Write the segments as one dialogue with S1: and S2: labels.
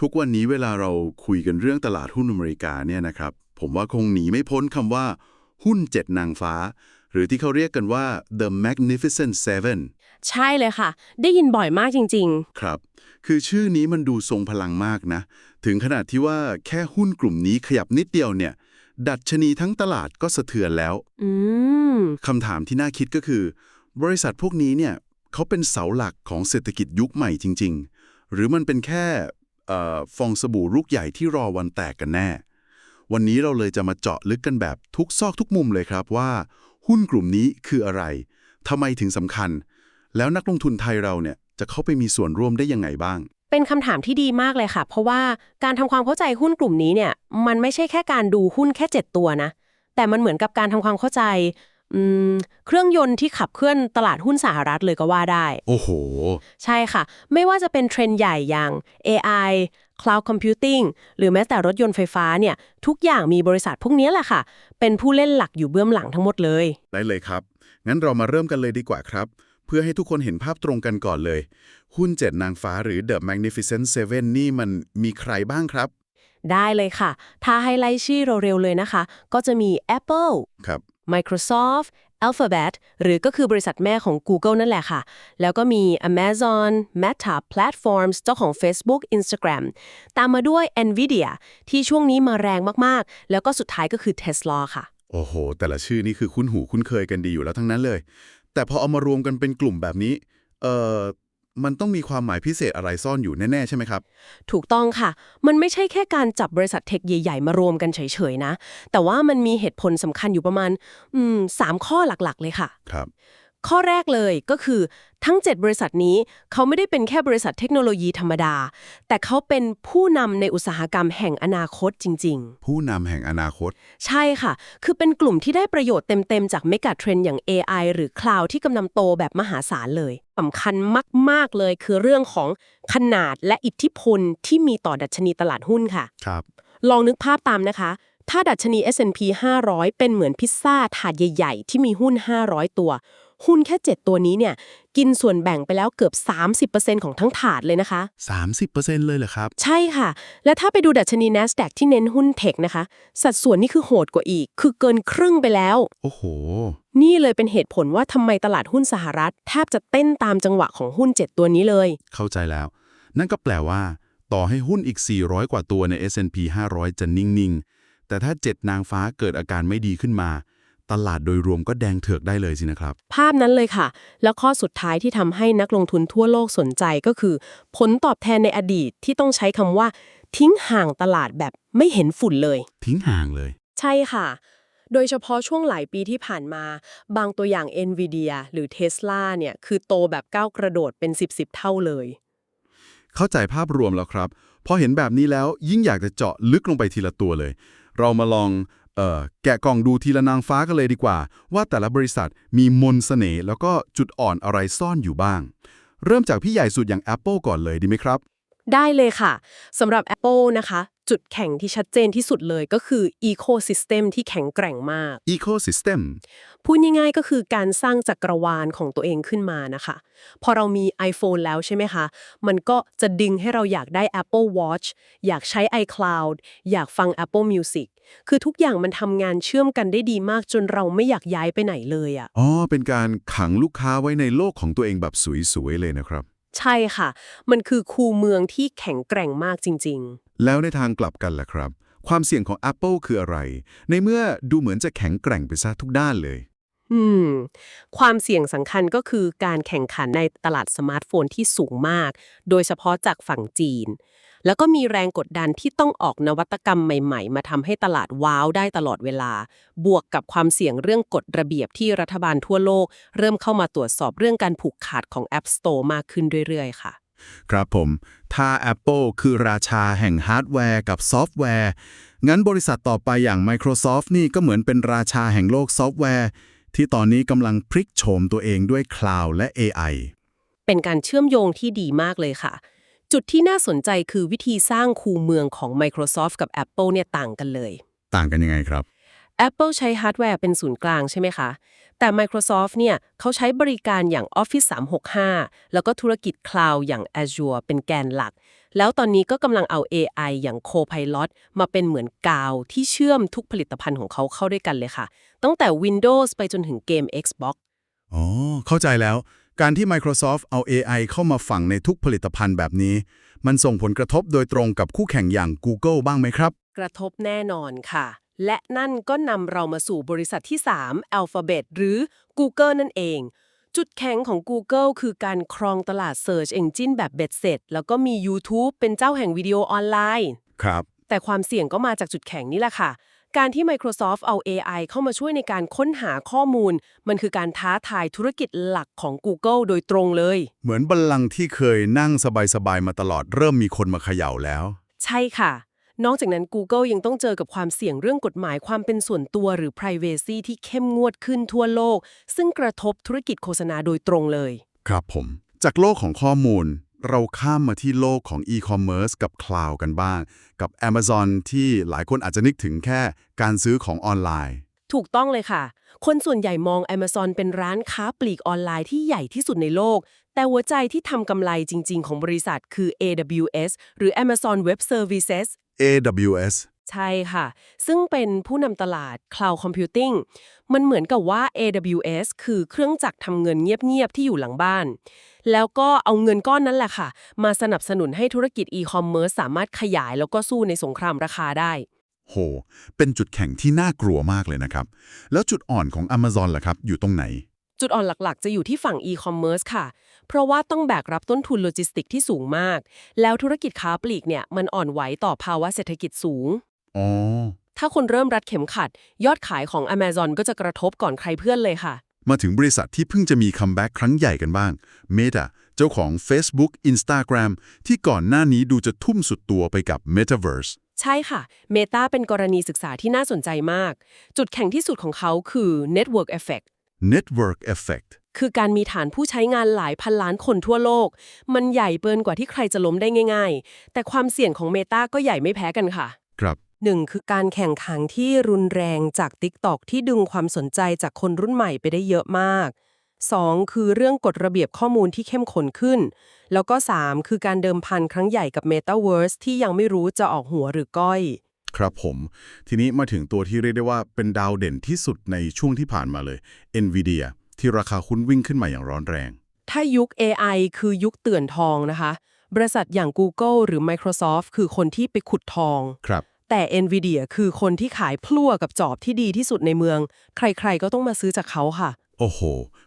S1: ทุกวันนี้เวลาเราคุยกันเรื่องตลาดหุ้นอเมริกาเนี่ยนะครับ ผมว่าคงหนีไม่พ้นคำว่า หุ้นเจ็ดนางฟ้า หรือที่เขาเรียกกันว่า the magnificent seven
S2: ใช่เลยค่ะ ได้ยินบ่อยมากจริง
S1: ครับ คือชื่อนี้มันดูทรงพลังมากนะ ถึงขนาดที่ว่าแค่หุ้นกลุ่มนี้ขยับนิดเดียวเนี่ย ดัชนีทั้งตลาดก็สะเทือนแล้ว
S2: ๆอืม
S1: คำถามที่น่าคิดก็คือ บริษัทพวกนี้เนี่ยเขาเป็นเสาหลักของเศรษฐกิจยุคใหม่จริง ๆ หรือมันเป็นแค่เอ่อ ฟองสบู่ลูกใหญ่ที่รอวันแตกกันแน่ วันนี้เราเลยจะมาเจาะลึกกันแบบทุกซอกทุกมุมเลยครับว่า หุ้นกลุ่มนี้คืออะไรทำไมถึงสำคัญ แล้วนักลงทุนไทยเราเนี่ยจะเข้าไปมีส่วนร่วมได้ยังไงบ้าง
S2: เป็นคำถามที่ดีมากเลยค่ะ เพราะว่าการทำความเข้าใจหุ้นกลุ่มนี้เนี่ย มันไม่ใช่แค่การดูหุ้นแค่ 7 ตัวนะ แต่มันเหมือนกับการทำความเข้าใจ เครื่องยนต์ที่ขับเคลื่อนตลาดหุ้นสหรัฐเลยก็ว่าได้
S1: โอ้โห
S2: ใช่ค่ะ ไม่ว่าจะเป็นเทรนด์ใหญ่อย่าง AI Cloud Computing หรือแม้แต่รถยนต์ไฟฟ้าเนี่ย ทุกอย่างมีบริษัทพวกนี้แหละค่ะ เป็นผู้เล่นหลักอยู่เบื้องหลังทั้งหมดเลย
S1: ได้เลยครับ งั้นเรามาเริ่มกันเลยดีกว่าครับ เพื่อให้ทุกคนเห็นภาพตรงกันก่อนเลย หุ้นเจ็ดนางฟ้าหรือ The Magnificent Seven นี่มันมีใครบ้างครับ
S2: ได้เลยค่ะ ถ้าให้ไล่ชื่อเร็วๆเลยนะคะ ก็จะมี Apple
S1: ครับ
S2: Microsoft Alphabet หรือก็คือบริษัทแม่ของ Google นั่นแหละค่ะ แล้วก็มี Amazon Meta Platforms เจ้าของ Facebook Instagram ตามมาด้วย Nvidia ที่ช่วงนี้มาแรงมากๆ แล้วก็สุดท้ายก็คือ Tesla ค่ะ
S1: โอ้โห แต่ละชื่อนี่คือคุ้นหูคุ้นเคยกันดีอยู่แล้วทั้งนั้นเลย แต่พอเอามารวมกันเป็นกลุ่มแบบนี้ เอ่อ มันต้องมีความหมายพิเศษอะไรซ่อนอยู่แน่ ๆ ใช่ไหมครับ
S2: ถูกต้องค่ะ มันไม่ใช่แค่การจับบริษัทเทคใหญ่ ๆ มารวมกันเฉย ๆ นะ แต่ว่ามันมีเหตุผลสำคัญอยู่ประมาณอืมสามข้อหลักๆ เลยค่ะ
S1: ครับ
S2: ข้อแรกเลยก็คือทั้ง 7 บริษัทนี้เขาไม่ได้เป็นแค่บริษัทเทคโนโลยีธรรมดา แต่เขาเป็นผู้นำในอุตสาหกรรมแห่งอนาคตจริง
S1: ผู้นำแห่งอนาคต
S2: ๆใช่ค่ะ คือเป็นกลุ่มที่ได้ประโยชน์เต็ม ๆ จากเมกะเทรนด์อย่าง AI หรือ Cloud ที่กำลังโตแบบมหาศาลเลยสำคัญมาก ๆ เลยคือเรื่องของขนาดและอิทธิพลที่มีต่อดัชนีตลาดหุ้นค่ะ
S1: ครับ
S2: ลองนึกภาพตามนะคะถ้าดัชนี S&P 500 เป็นเหมือนพิซซ่าถาดใหญ่ ๆ ที่มีหุ้น 500 ตัว หุ้นแค่ 7 ตัวนี้เนี่ยกินส่วนแบ่งไปแล้วเกือบ 30%ของทั้งถาดเลยนะคะ
S1: 30%เลยเหรอครับ
S2: ใช่ค่ะ และถ้าไปดูดัชนี NASDAQ ที่เน้นหุ้นเทคนะคะ สัดส่วนนี่คือโหดกว่าอีก คือเกินครึ่งไปแล้ว
S1: โอ้โห
S2: นี่เลยเป็นเหตุผลว่าทำไมตลาดหุ้นสหรัฐ แทบจะเต้นตามจังหวะของหุ้น 7 ตัวนี้เลย
S1: เข้าใจแล้ว นั่นก็แปลว่า ต่อให้หุ้นอีก 400 กว่าตัวใน S&P 500 จะนิ่งๆแต่ถ้า 7 นางฟ้าเกิดอาการไม่ดีขึ้นมา ตลาดโดยรวมก็แดงเถือกได้เลยสินะครับ
S2: ภาพนั้นเลยค่ะ แล้วข้อสุดท้ายที่ทำให้นักลงทุนทั่วโลกสนใจก็คือ ผลตอบแทนในอดีตที่ต้องใช้คำว่า ทิ้งห่างตลาดแบบไม่เห็นฝุ่นเลย
S1: ทิ้งห่างเลย
S2: ใช่ค่ะ โดยเฉพาะช่วงหลายปีที่ผ่านมา บางตัวอย่าง NVIDIA หรือ Tesla เนี่ยคือโตแบบก้าวกระโดดเป็น 10 10 เท่าเลย
S1: เข้าใจภาพรวมแล้วครับ พอเห็นแบบนี้แล้วยิ่งอยากจะเจาะลึกลงไปทีละตัวเลย เรามาลองเอ่อ แกะกล่องดูทีละนางฟ้ากันเลยดีกว่า ว่าแต่ละบริษัทมีมนสเสน่ห์แล้วก็จุดอ่อนอะไรซ่อนอยู่บ้าง เริ่มจากพี่ใหญ่สุดอย่าง Apple ก่อนเลยดีไหมครับ
S2: ได้เลยค่ะสำหรับ Apple นะคะ จุดแข็งที่ชัดเจนที่สุดเลยก็คือ Ecosystem ที่แข็งแกร่งมาก
S1: Ecosystem
S2: พูดง่ายๆก็คือการสร้างจักรวาลของตัวเองขึ้นมานะคะ พอเรามี iPhone แล้วใช่ไหมคะ มันก็จะดึงให้เราอยากได้ Apple Watch อยากใช้ iCloud อยากฟัง Apple Music คือทุกอย่างมันทำงานเชื่อมกันได้ดีมากจนเราไม่อยากย้ายไปไหนเลยอะ
S1: อ๋อเป็นการขังลูกค้าไว้ในโลกของตัวเองแบบสวยๆเลยนะครับ
S2: ใช่ค่ะ มันคือคูเมืองที่แข็งแกร่งมากจริง ๆ
S1: แล้วในทางกลับกันล่ะครับ ความเสี่ยงของ Apple คืออะไร ในเมื่อดูเหมือนจะแข็งแกร่งไปซะทุกด้านเลย
S2: อืม ความเสี่ยงสำคัญก็คือการแข่งขันในตลาดสมาร์ทโฟนที่สูงมาก โดยเฉพาะจากฝั่งจีน แล้วก็มีแรงกดดันที่ต้องออกนวัตกรรมใหม่ๆ มาทำให้ตลาดว้าวได้ตลอดเวลา บวกกับความเสี่ยงเรื่องกฎระเบียบที่รัฐบาลทั่วโลก เริ่มเข้ามาตรวจสอบเรื่องการผูกขาดของ App Store มากขึ้นเรื่อยๆ ค่ะ
S1: ครับผม ถ้า Apple คือราชาแห่งฮาร์ดแวร์กับซอฟต์แวร์ งั้นบริษัทต่อไปอย่าง Microsoft นี่ก็เหมือนเป็นราชาแห่งโลกซอฟต์แวร์ ที่ตอนนี้กำลังพลิกโฉมตัวเองด้วยคลาวด์และ AI
S2: เป็นการเชื่อมโยงที่ดีมากเลยค่ะ จุดที่น่าสนใจคือวิธีสร้างคูเมืองของ Microsoft กับ Apple เนี่ยต่างกันเลย
S1: ต่างกันยังไงครับ
S2: Apple ใช้ฮาร์ดแวร์เป็นศูนย์กลางใช่ไหมคะ แต่ Microsoft เนี่ยเขาใช้บริการอย่าง Office 365 แล้วก็ธุรกิจ Cloud อย่าง Azure เป็นแกนหลัก แล้วตอนนี้ก็กำลังเอา AI อย่าง Copilot มาเป็นเหมือนกาวที่เชื่อมทุกผลิตภัณฑ์ของเขาเข้าด้วยกันเลยค่ะ ตั้งแต่ Windows ไปจนถึงเกม Xbox
S3: อ๋อ เข้าใจแล้ว การที่ Microsoft เอา AI เข้ามาฝังในทุกผลิตภัณฑ์แบบนี้ มันส่งผลกระทบโดยตรงกับคู่แข่งอย่าง Google บ้างไหมครับ
S2: กระทบแน่นอนค่ะ และนั่นก็นำเรามาสู่บริษัทที่ 3 Alphabet หรือ Google นั่นเอง จุดแข็งของ Google คือการครองตลาด Search Engine แบบเบ็ดเสร็จ แล้วก็มี YouTube เป็นเจ้าแห่งวิดีโอออนไลน์
S3: ครับ
S2: แต่ความเสี่ยงก็มาจากจุดแข็งนี่แหละค่ะ การที่ Microsoft เอา AI เข้ามาช่วยในการค้นหาข้อมูล มันคือการท้าทายธุรกิจหลักของ Google โดยตรงเลย
S3: เหมือนบัลลังก์ที่เคยนั่งสบายๆมาตลอดเริ่มมีคนมาเขย่าแล้ว
S2: ใช่ค่ะ นอกจากนั้น Google ยังต้องเจอกับความเสี่ยงเรื่องกฎหมายความเป็นส่วนตัวหรือ Privacy ที่เข้มงวดขึ้นทั่วโลก ซึ่งกระทบธุรกิจโฆษณาโดยตรงเลย
S3: ครับผม จากโลกของข้อมูล เราข้ามมาที่โลกของ e-commerce กับ cloud กันบ้าง กับ Amazon ที่หลายคนอาจจะนึกถึงแค่การซื้อของออนไลน์
S2: ถูกต้องเลยค่ะ คนส่วนใหญ่มอง Amazon เป็นร้านค้าปลีกออนไลน์ที่ใหญ่ที่สุดในโลก แต่หัวใจที่ทำกำไรจริง ๆ ของบริษัทคือ AWS หรือ Amazon Web Services
S3: AWS
S2: ใช่ค่ะ ซึ่งเป็นผู้นำตลาด Cloud Computing มันเหมือนกับว่า AWS คือเครื่องจักรทำเงินเงียบ ๆ ที่อยู่หลังบ้าน แล้วก็เอาเงินก้อนนั้นแหละค่ะ มาสนับสนุนให้ธุรกิจ e-commerce สามารถขยายแล้วก็สู้ในสงครามราคาได้
S3: โห เป็นจุดแข็งที่น่ากลัวมากเลยนะครับ แล้วจุดอ่อนของ Amazon ล่ะครับ อยู่ตรงไหน
S2: จุดอ่อนหลักๆ จะอยู่ที่ฝั่ง e-commerce ค่ะ เพราะว่าต้องแบกรับต้นทุนโลจิสติกที่สูงมาก แล้วธุรกิจค้าปลีกเนี่ยมันอ่อนไหวต่อภาวะเศรษฐกิจสูง
S3: อ๋อ
S2: ถ้าคนเริ่มรัดเข็มขัด ยอดขายของ Amazon ก็จะกระทบก่อนใครเพื่อนเลยค่ะ
S3: มาถึงบริษัทที่เพิ่งจะมีคัมแบ็กครั้งใหญ่กันบ้าง Meta เจ้าของ Facebook Instagram ที่ก่อนหน้านี้ดูจะทุ่มสุดตัวไปกับ Metaverse
S2: ใช่ค่ะ Meta เป็นกรณีศึกษาที่น่าสนใจมาก จุดแข็งที่สุดของเขาคือ Network Effect
S3: Network Effect
S2: คือการมีฐานผู้ใช้งานหลายพันล้านคนทั่วโลก มันใหญ่เกินกว่าที่ใครจะล้มได้ง่าย ๆ แต่ความเสี่ยงของ Meta ก็ใหญ่ไม่แพ้กันค่ะ
S3: ครับ
S2: หนึ่งคือการแข่งขันที่รุนแรงจาก TikTok ที่ดึงความสนใจจากคนรุ่นใหม่ไปได้เยอะมาก 2. คือเรื่องกฎระเบียบข้อมูลที่เข้มข้นขึ้น แล้วก็ 3. คือการเดิมพันครั้งใหญ่กับ Metaverse ที่ยังไม่รู้จะออกหัวหรือก้อย
S3: ครับผม ทีนี้มาถึงตัวที่เรียกได้ว่าเป็นดาวเด่นที่สุดในช่วงที่ผ่านมาเลย NVIDIA ที่ราคาหุ้นวิ่งขึ้นมาอย่างร้อนแรง
S2: ถ้ายุค AI คือยุคเตื่อนทองนะคะ บริษัทอย่าง Google หรือ Microsoft คือคนที่ไปขุดทอง
S3: ครับ
S2: แต่ NVIDIA คือคนที่ขายพลั่วกับจอบที่ดีที่สุดในเมือง ใครๆก็ต้องมาซื้อจากเขาค่ะ
S3: โอ้โห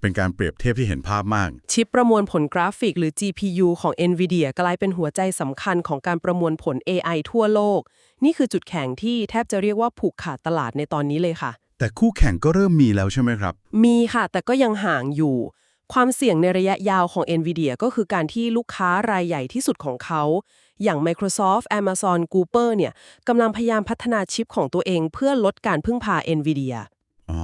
S3: เป็นการเปรียบเทียบที่เห็นภาพมาก
S2: ชิปประมวลผลกราฟิกหรือ GPU ของ NVIDIA กลายเป็นหัวใจสำคัญของการประมวลผล AI ทั่วโลก นี่คือจุดแข็งที่แทบจะเรียกว่าผูกขาดตลาดในตอนนี้เลยค่ะ
S3: แต่คู่แข่งก็เริ่มมีแล้วใช่ไหมครับ
S2: มีค่ะ แต่ก็ยังห่างอยู่ ความเสี่ยงในระยะยาวของ NVIDIA ก็คือการที่ลูกค้ารายใหญ่ที่สุดของเขา อย่าง Microsoft Amazon Google เนี่ยกำลังพยายามพัฒนาชิปของตัวเองเพื่อลดการพึ่งพา NVIDIA
S3: อ๋อ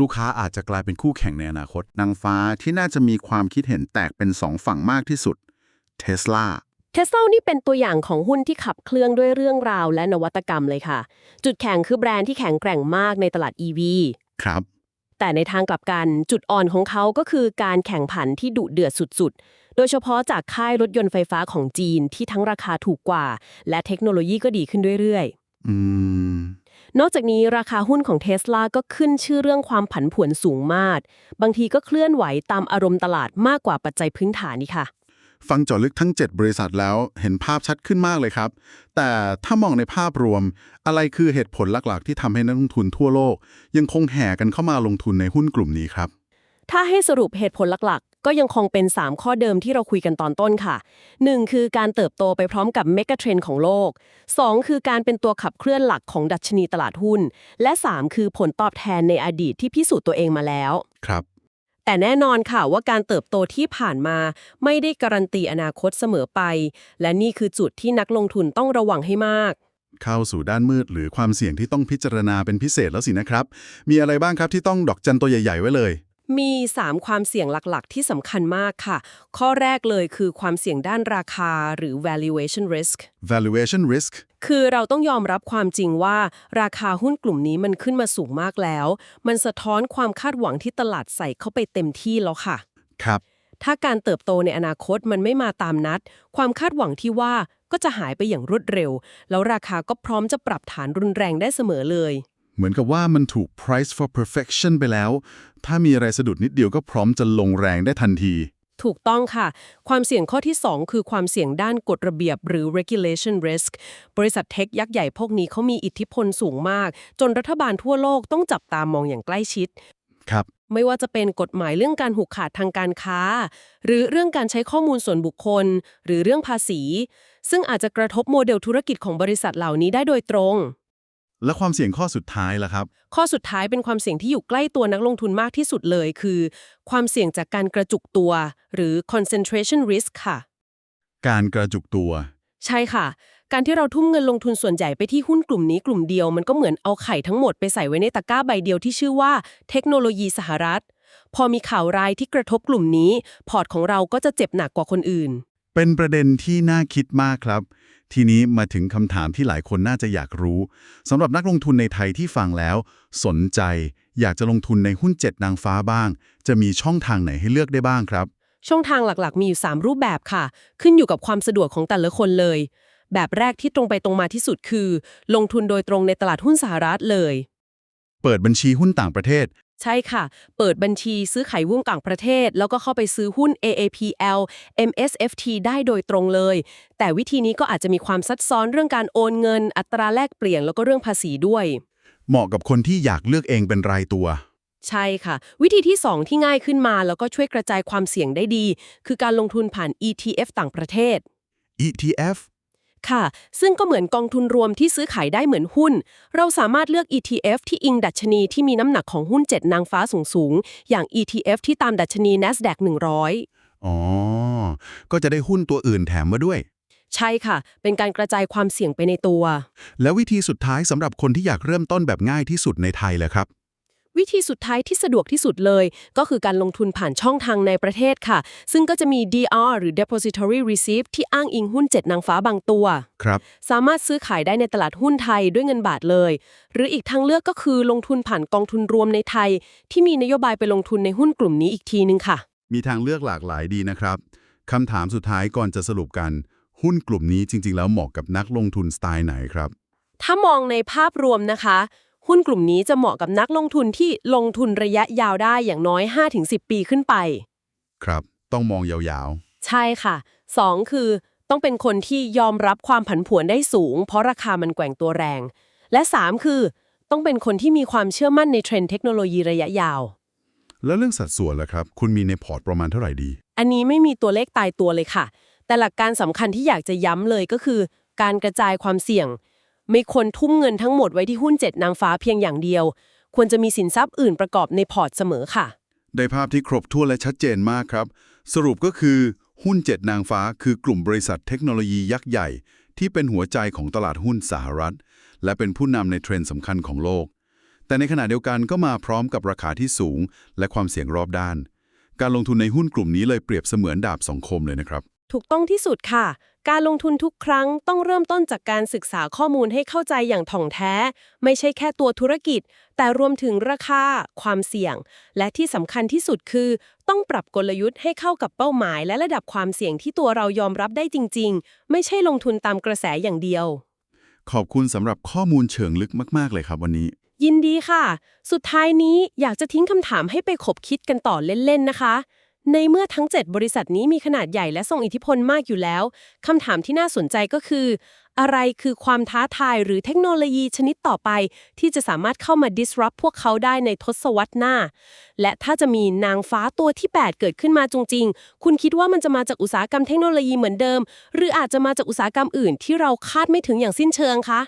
S3: ลูกค้าอาจจะกลายเป็นคู่แข่งในอนาคต
S1: นางฟ้าที่น่าจะมีความคิดเห็นแตกเป็นสองฝั่งมากที่สุด Tesla
S2: เทสลานี่เป็นตัวอย่างของหุ้นที่ขับเคลื่องด้วยเรื่องราวและนวัตกรรมเลยค่ะ จุดแข็งคือแบรนด์ที่แข็งแกร่งมากในตลาด EV
S1: ครับ
S2: แต่ในทางกลับกันจุดอ่อนของเขาก็คือการแข่งขันที่ดุเดือดสุดๆ โดยเฉพาะจากค่ายรถยนต์ไฟฟ้าของจีนที่ทั้งราคาถูกกว่า และเทคโนโลยีก็ดีขึ้นเรื่อย
S1: อืม
S2: ๆนอกจากนี้ราคาหุ้นของเทสลาก็ขึ้นชื่อเรื่องความผันผวนสูงมาก บางทีก็เคลื่อนไหวตามอารมณ์ตลาดมากกว่าปัจจัยพื้นฐานนี่ค่ะ
S1: ฟังเจาะลึกทั้ง 7 บริษัทแล้วเห็นภาพชัดขึ้นมากเลยครับ แต่ถ้ามองในภาพรวม อะไรคือเหตุผลหลักๆ ที่ทำให้นักลงทุนทั่วโลก ยังคงแห่กันเข้ามาลงทุนในหุ้นกลุ่มนี้ครับ
S2: ถ้าให้สรุปเหตุผลหลักๆ ก็ยังคงเป็น 3 ข้อเดิมที่เราคุยกันตอนต้นค่ะ 1. คือการเติบโตไปพร้อมกับเมกะเทรนด์ของโลก 2. คือการเป็นตัวขับเคลื่อนหลักของดัชนีตลาดหุ้น และ 3 คือผลตอบแทนในอดีตที่พิสูจน์ตัวเองมาแล้ว
S1: ครับ
S2: แต่แน่นอนค่ะว่าการเติบโตที่ผ่านมาไม่ได้การันตีอนาคตเสมอไป และนี่คือจุดที่นักลงทุนต้องระวังให้มาก
S1: เข้าสู่ด้านมืดหรือความเสี่ยงที่ต้องพิจารณาเป็นพิเศษแล้วสินะครับ มีอะไรบ้างครับที่ต้องดอกจันตัวใหญ่ ๆ ไว้เลย
S2: มี 3 ความเสี่ยงหลักๆ ที่สำคัญมากค่ะ ข้อแรกเลยคือความเสี่ยงด้านราคาหรือ valuation risk
S1: valuation risk
S2: คือเราต้องยอมรับความจริงว่า ราคาหุ้นกลุ่มนี้มันขึ้นมาสูงมากแล้ว มันสะท้อนความคาดหวังที่ตลาดใส่เข้าไปเต็มที่แล้วค่ะ
S1: ครับ
S2: ถ้าการเติบโตในอนาคตมันไม่มาตามนัด ความคาดหวังที่ว่าก็จะหายไปอย่างรวดเร็ว แล้วราคาก็พร้อมจะปรับฐานรุนแรงได้เสมอเลย
S3: เหมือนกับว่ามันถูก price for perfection ไปแล้ว ถ้ามีอะไรสะดุดนิดเดียวก็พร้อมจะลงแรงได้ทันที
S2: ถูกต้องค่ะ ความเสี่ยงข้อที่ 2 คือความเสี่ยงด้านกฎระเบียบหรือ regulation risk บริษัทเทคยักษ์ใหญ่พวกนี้เขามีอิทธิพลสูงมาก จนรัฐบาลทั่วโลกต้องจับตามองอย่างใกล้ชิด
S3: ครับ
S2: ไม่ว่าจะเป็นกฎหมายเรื่องการหุกขาดทางการค้า หรือเรื่องการใช้ข้อมูลส่วนบุคคล หรือเรื่องภาษี ซึ่งอาจจะกระทบโมเดลธุรกิจของบริษัทเหล่านี้ได้โดยตรง
S3: และความเสี่ยงข้อสุดท้ายล่ะครับ
S2: ข้อสุดท้ายเป็นความเสี่ยงที่อยู่ใกล้ตัวนักลงทุนมากที่สุดเลย คือ ความเสี่ยงจากการกระจุกตัว หรือ concentration risk ค่ะ
S3: การกระจุกตัว
S2: ใช่ค่ะ การที่เราทุ่มเงินลงทุนส่วนใหญ่ไปที่หุ้นกลุ่มนี้กลุ่มเดียวมันก็เหมือนเอาไข่ทั้งหมดไปใส่ไว้ในตะกร้าใบเดียวที่ชื่อว่าเทคโนโลยีสหรัฐ พอมีข่าวร้ายที่กระทบกลุ่มนี้ พอร์ตของเราก็จะเจ็บหนักกว่าคนอื่น
S3: เป็นประเด็นที่น่าคิดมากครับ ทีนี้มาถึงคำถามที่หลายคนน่าจะอยากรู้สำหรับนักลงทุนในไทยที่ฟังแล้ว สนใจ อยากจะลงทุนในหุ้นเจ็ดนางฟ้าบ้าง จะมีช่องทางไหนให้เลือกได้บ้างครับ
S2: ช่องทางหลักๆ มีอยู่ 3 รูปแบบค่ะ ขึ้นอยู่กับความสะดวกของแต่ละคนเลย แบบแรกที่ตรงไปตรงมาที่สุดคือ ลงทุนโดยตรงในตลาดหุ้นสหรัฐเลย
S3: เปิดบัญชีหุ้นต่างประเทศ
S2: ใช่ค่ะ เปิดบัญชีซื้อขายหุ้นต่างประเทศ แล้วก็เข้าไปซื้อหุ้น AAPL MSFT ได้โดยตรงเลย แต่วิธีนี้ก็อาจจะมีความซับซ้อนเรื่องการโอนเงิน อัตราแลกเปลี่ยนแล้วก็เรื่องภาษีด้วย
S3: เหมาะกับคนที่อยากเลือกเองเป็นรายตัว
S2: ใช่ค่ะ วิธีที่ 2 ที่ง่ายขึ้นมาแล้วก็ช่วยกระจายความเสี่ยงได้ดี คือการลงทุนผ่าน ETF ต่างประเทศ
S3: ETF
S2: ค่ะ ซึ่งก็เหมือนกองทุนรวมที่ซื้อขายได้เหมือนหุ้น เราสามารถเลือก ETF ที่อิงดัชนีที่มีน้ำหนักของหุ้น 7 นางฟ้าสูงๆอย่าง ETF ที่ตามดัชนี NASDAQ 100
S3: อ๋อ ก็จะได้หุ้นตัวอื่นแถมมาด้วย
S2: ใช่ค่ะ เป็นการกระจายความเสี่ยงไปในตัว
S3: แล้ววิธีสุดท้ายสำหรับคนที่อยากเริ่มต้นแบบง่ายที่สุดในไทยเลยครับ
S2: วิธีสุดท้ายที่สะดวกที่สุดเลย ก็คือการลงทุนผ่านช่องทางในประเทศค่ะ ซึ่งก็จะมี DR หรือ Depository Receipt ที่อ้างอิงหุ้น 7 นางฟ้าบางตัว
S3: ครับ
S2: สามารถซื้อขายได้ในตลาดหุ้นไทยด้วยเงินบาทเลย หรืออีกทางเลือกก็คือลงทุนผ่านกองทุนรวมในไทย ที่มีนโยบายไปลงทุนในหุ้นกลุ่มนี้อีกทีนึงค่ะ
S3: มีทางเลือกหลากหลายดีนะครับคำถามสุดท้ายก่อนจะสรุปกัน หุ้นกลุ่มนี้จริง ๆ แล้วเหมาะกับนักลงทุนสไตล์ไหนครับ
S2: ถ้ามองในภาพรวมนะคะ หุ้นกลุ่มนี้จะเหมาะกับนักลงทุนที่ลงทุนระยะยาวได้อย่างน้อย 5-10 ปีขึ้นไป
S3: ครับ ต้องมองยาว
S2: ใช่ค่ะ 2 คือต้องเป็นคนที่ยอมรับความผันผวนได้สูง เพราะราคามันแกว่งตัวแรง และ 3 คือ ต้องเป็นคนที่มีความเชื่อมั่นในเทรนด์เทคโนโลยีระยะยาว
S3: ๆ แล้วเรื่องสัดส่วนล่ะครับ คุณมีในพอร์ตประมาณเท่าไหร่ดี
S2: อันนี้ไม่มีตัวเลขตายตัวเลยค่ะ แต่หลักการสำคัญที่อยากจะย้ำเลยก็คือ การกระจายความเสี่ยง ไม่ควรทุ่มเงินทั้งหมดไว้ที่หุ้นเจ็ดนางฟ้าเพียงอย่างเดียว ควรจะมีสินทรัพย์อื่นประกอบในพอร์ตเสมอค่ะ
S1: ได้ภาพที่ครบถ้วนและชัดเจนมากครับ สรุปก็คือหุ้นเจ็ดนางฟ้า คือกลุ่มบริษัทเทคโนโลยียักษ์ใหญ่ ที่เป็นหัวใจของตลาดหุ้นสหรัฐ และเป็นผู้นำในเทรนด์สำคัญของโลก แต่ในขณะเดียวกันก็มาพร้อมกับราคาที่สูง และความเสี่ยงรอบด้าน การลงทุนในหุ้นกลุ่มนี้เลยเปรียบเสมือนดาบสองคมเลยนะครับ
S2: ถูกต้องที่สุดค่ะ การลงทุนทุกครั้งต้องเริ่มต้นจากการศึกษาข้อมูลให้เข้าใจอย่างถ่องแท้ ไม่ใช่แค่ตัวธุรกิจ แต่รวมถึงราคา ความเสี่ยง และที่สำคัญที่สุดคือ ต้องปรับกลยุทธ์ให้เข้ากับเป้าหมาย และระดับความเสี่ยงที่ตัวเรายอมรับได้จริง ๆ ไม่ใช่ลงทุนตามกระแสอย่างเดียว
S3: ขอบคุณสำหรับข้อมูลเชิงลึกมากๆเลยครับวันนี้
S2: ยินดีค่ะ สุดท้ายนี้อยากจะทิ้งคำถามให้ไปขบคิดกันต่อเล่นๆนะคะ ในเมื่อทั้ง 7 บริษัทนี้มีขนาดใหญ่และทรงอิทธิพลมากอยู่แล้วคำถามที่น่าสนใจก็คือ อะไรคือความท้าทายหรือเทคโนโลยีชนิดต่อไป ที่จะสามารถเข้ามา disrupt พวกเขาได้ในทศวรรษหน้า และถ้าจะมีนางฟ้าตัวที่ 8 เกิดขึ้นมาจริง ๆ คุณคิดว่ามันจะมาจากอุตสาหกรรมเทคโนโลยีเหมือนเดิม หรืออาจจะมาจากอุตสาหกรรมอื่นที่เราคาดไม่ถึงอย่างสิ้นเชิงคะ